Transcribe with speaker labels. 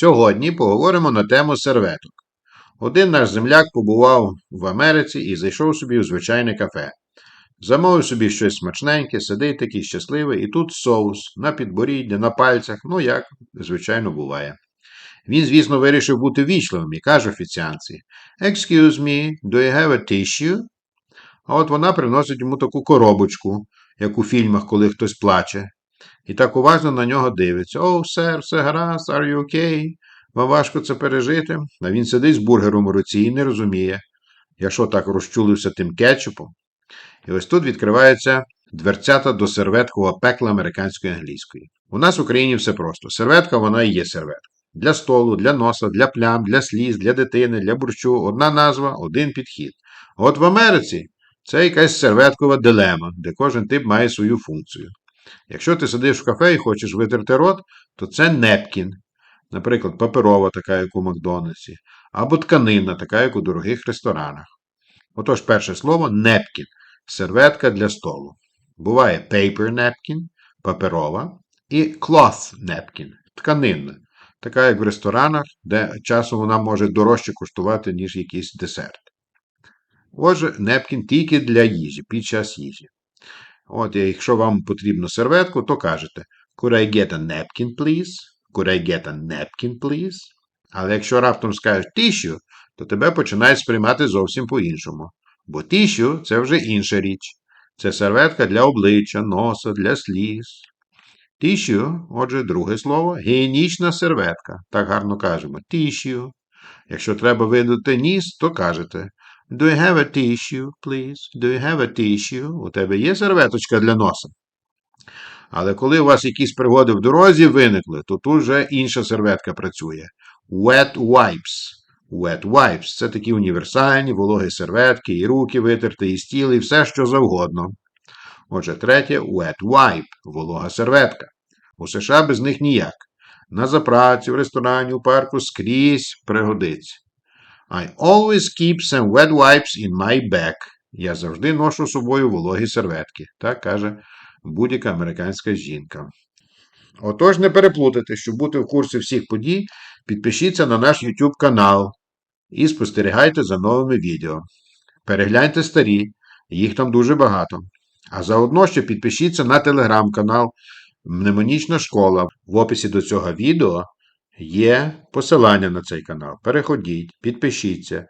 Speaker 1: Сьогодні поговоримо на тему серветок. Один наш земляк побував в Америці і зайшов собі у звичайне кафе. Замовив собі щось смачненьке, сидить такий щасливий, і тут соус на підборіддя, на пальцях, ну як, звичайно, буває. Він, звісно, вирішив бути вічливим і каже офіціанці: Excuse me, do you have a tissue? А от вона приносить йому таку коробочку, як у фільмах, коли хтось плаче. І так уважно на нього дивиться. О, сер, все гаразд, are you okay? Вам важко це пережити? А він сидить з бургером у руці і не розуміє. Я що так розчулився тим кетчупом? І ось тут відкривається дверцята до серветкового пекла американської англійської. У нас в Україні все просто. Серветка, вона і є серветка. Для столу, для носа, для плям, для сліз, для дитини, для борщу. Одна назва, один підхід. От в Америці це якась серветкова дилема, де кожен тип має свою функцію. Якщо ти сидиш в кафе і хочеш витерти рот, то це непкін, наприклад, паперова, така, як у Макдональдсі, або тканинна, така, як у дорогих ресторанах. Отож, перше слово непкін серветка для столу. Буває paper napkin, паперова, і cloth napkin, тканинна, така, як в ресторанах, де часом вона може дорожче коштувати, ніж якийсь десерт. Отже, непкін тільки для їжі, під час їжі. От, якщо вам потрібно серветку, то кажете Could I get a napkin, please? Could I get a napkin, please? Але якщо раптом скажеш tissue, то тебе починають сприймати зовсім по-іншому. Бо tissue – це вже інша річ. Це серветка для обличчя, носа, для сліз. Tissue, отже, друге слово, гігієнічна серветка. Так гарно кажемо. Tissue. Якщо треба видати ніс, то кажете Do you have a tissue, please? Do you have a tissue? У тебе є серветочка для носа? Але коли у вас якісь пригоди в дорозі виникли, то тут вже інша серветка працює. Wet wipes. Wet wipes це такі універсальні вологі серветки, і руки витерти, і стіл, і все, що завгодно. Отже, третє wet wipe волога серветка. У США без них ніяк. На заправці, в ресторані, у парку скрізь пригодиться. I always keep some wet wipes in my bag. Я завжди ношу з собою вологі серветки. Так каже будь-яка американська жінка. Отож, не переплутайте, щоб бути в курсі всіх подій, підпишіться на наш YouTube канал і спостерігайте за новими відео. Перегляньте старі, їх там дуже багато. А заодно ще підпишіться на телеграм-канал Мнемонічна школа. В описі до цього відео є посилання на цей канал. Переходіть, підпишіться.